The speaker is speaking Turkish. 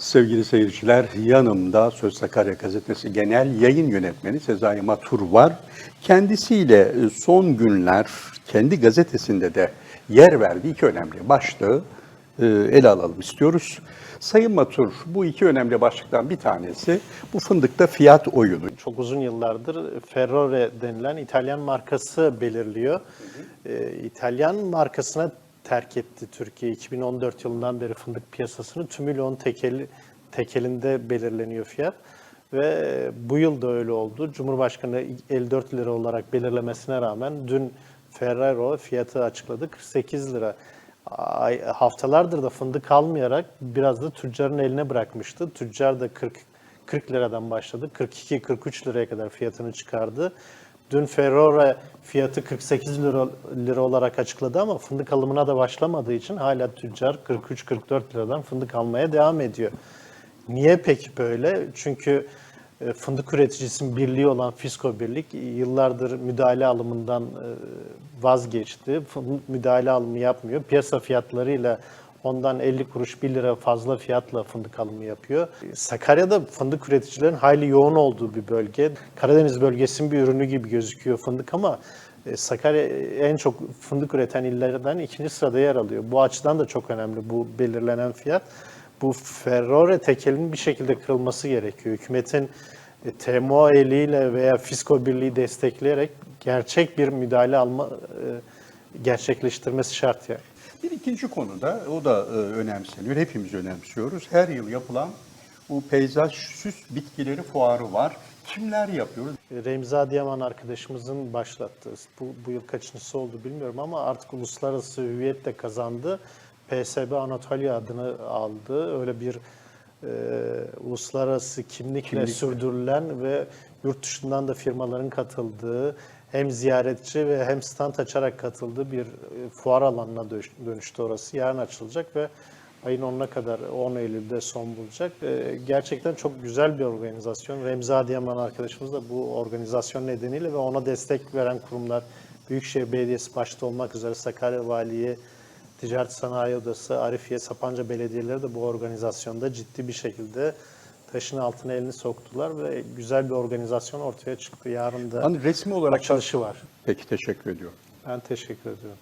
Sevgili seyirciler, yanımda Söz Sakarya Gazetesi Genel Yayın Yönetmeni Sezai Matur var. Kendisiyle e, son günler kendi gazetesinde de yer verdiği iki önemli başlığı e, ele alalım istiyoruz. Sayın Matur, bu iki önemli başlıktan bir tanesi bu fındıkta fiyat oyunu. Çok uzun yıllardır Ferrore denilen İtalyan markası belirliyor. Ee, İtalyan markasına terk etti Türkiye. 2014 yılından beri fındık piyasasını tümüyle onun tekeli, tekelinde belirleniyor fiyat. Ve bu yıl da öyle oldu. Cumhurbaşkanı 54 lira olarak belirlemesine rağmen dün Ferrero fiyatı açıkladı 48 lira. Ay, haftalardır da fındık almayarak biraz da tüccarın eline bırakmıştı. Tüccar da 40 40 liradan başladı. 42-43 liraya kadar fiyatını çıkardı. Dün Ferrora fiyatı 48 lira, lira olarak açıkladı ama fındık alımına da başlamadığı için hala tüccar 43-44 liradan fındık almaya devam ediyor. Niye peki böyle? Çünkü e, fındık üreticisinin birliği olan Fisko Birlik yıllardır müdahale alımından e, vazgeçti. Müdahale alımı yapmıyor. Piyasa fiyatlarıyla ondan 50 kuruş 1 lira fazla fiyatla fındık alımı yapıyor. Sakarya'da fındık üreticilerin hayli yoğun olduğu bir bölge. Karadeniz bölgesinin bir ürünü gibi gözüküyor fındık ama e, Sakarya en çok fındık üreten illerden ikinci sırada yer alıyor. Bu açıdan da çok önemli bu belirlenen fiyat. Bu Ferrore tekelinin bir şekilde kırılması gerekiyor. Hükümetin e, TMO eliyle veya Fisko Birliği destekleyerek gerçek bir müdahale alma e, gerçekleştirmesi şart yani. Bir ikinci konu da, o da e, önemseniyor, hepimiz önemsiyoruz. Her yıl yapılan bu peyzaj süs bitkileri fuarı var. Kimler yapıyor? Remzi Adıyaman arkadaşımızın başlattığı, bu, bu yıl kaçıncısı oldu bilmiyorum ama artık uluslararası hüviyet de kazandı. PSB Anatolia adını aldı. Öyle bir e, uluslararası kimlikle, Kimlikle. sürdürülen ve yurt dışından da firmaların katıldığı hem ziyaretçi ve hem stand açarak katıldığı bir e, fuar alanına dönüş- dönüştü orası. Yarın açılacak ve ayın 10'una kadar 10 Eylül'de son bulacak. E, Gerçekten çok güzel bir organizasyon. Remzi Adıyaman arkadaşımız da bu organizasyon nedeniyle ve ona destek veren kurumlar Büyükşehir Belediyesi başta olmak üzere Sakarya Valiliği, Ticaret Sanayi Odası, Arifiye, Sapanca Belediyeleri de bu organizasyonda ciddi bir şekilde taşın altına elini soktular ve güzel bir organizasyon ortaya çıktı. Yarın da Hani resmi olarak açılışı var. Peki teşekkür ediyorum. Ben teşekkür ediyorum.